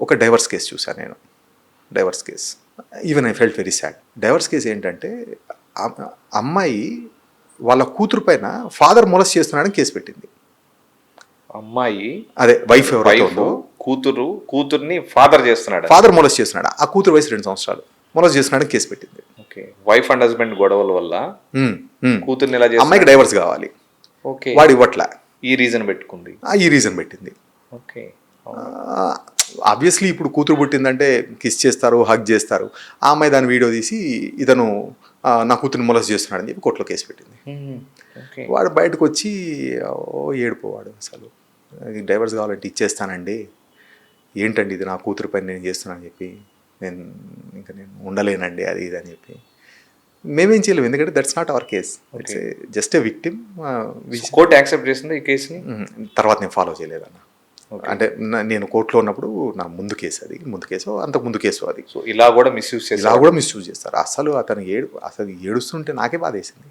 ఒక divorce case చూశాను నేను. Divorce case. Even I felt very sad divorce case ఏంటంటే అమ్మాయి వాళ్ళ కూతురు పైన ఫాదర్ మొలస్ చేస్తున్నాడని కేసు పెట్టింది. అమ్మాయి అదే వైఫ్ ఎవరైతే ఉందో కూతురు కూతుర్ని ఫాదర్ చేస్తున్నాడు. ఫాదర్ మొలస్ చేస్తున్నాడు. ఆ కూతురు వయసు రెండు సంవత్సరాలు. మొలస్ చేస్తున్నాడని కేసు పెట్టింది. ఓకే. వైఫ్ అండ్ హస్బెండ్ గొడవల వల్ల ఉమ్, ఉమ్. కూతుర్ని చేస్తున్నాడు? అమ్మాయికి డైవర్స్ కావాలి. ఓకే. వాడు ఇవ్వట్లే. ఈ రీజన్ పెట్టుకుంది. ఈ రీజన్ పెట్టింది. ఓకే. ఆబ్వియస్లీ ఇప్పుడు కూతురు పుట్టిందంటే కిస్ చేస్తారు హగ్ చేస్తారు. ఆ అమ్మాయి దాని వీడియో తీసి ఇతను నా కూతురుని మొలస్ చేస్తున్నాడని చెప్పి కోర్టులో కేసు పెట్టింది. వాడు బయటకు వచ్చి ఓ ఏడిపోవాడు అసలు. డైవర్స్ కావాలంటే ఇచ్చేస్తానండి. ఏంటండి ఇది నా కూతురు పని నేను చేస్తున్నాను చెప్పి. నేను ఇంకా నేను ఉండలేనండి అది ఇది అని చెప్పి. మేమేం చేయలేము. ఎందుకంటే that's not our case just a victim court accept చేసింది ఈ కేసుని తర్వాత నేను ఫాలో చేయలేదన్న. అంటే నేను కోర్టులో ఉన్నప్పుడు నా ముందు కేసు అది ముందు కేసు అంతకు ముందు కేసు అది. సో ఇలా కూడా మిస్యూజ్ ఇలా కూడా మిస్యూజ్ చేస్తారు. అసలు అతను ఏడు అసలు ఏడుస్తుంటే నాకే బాధ వేసింది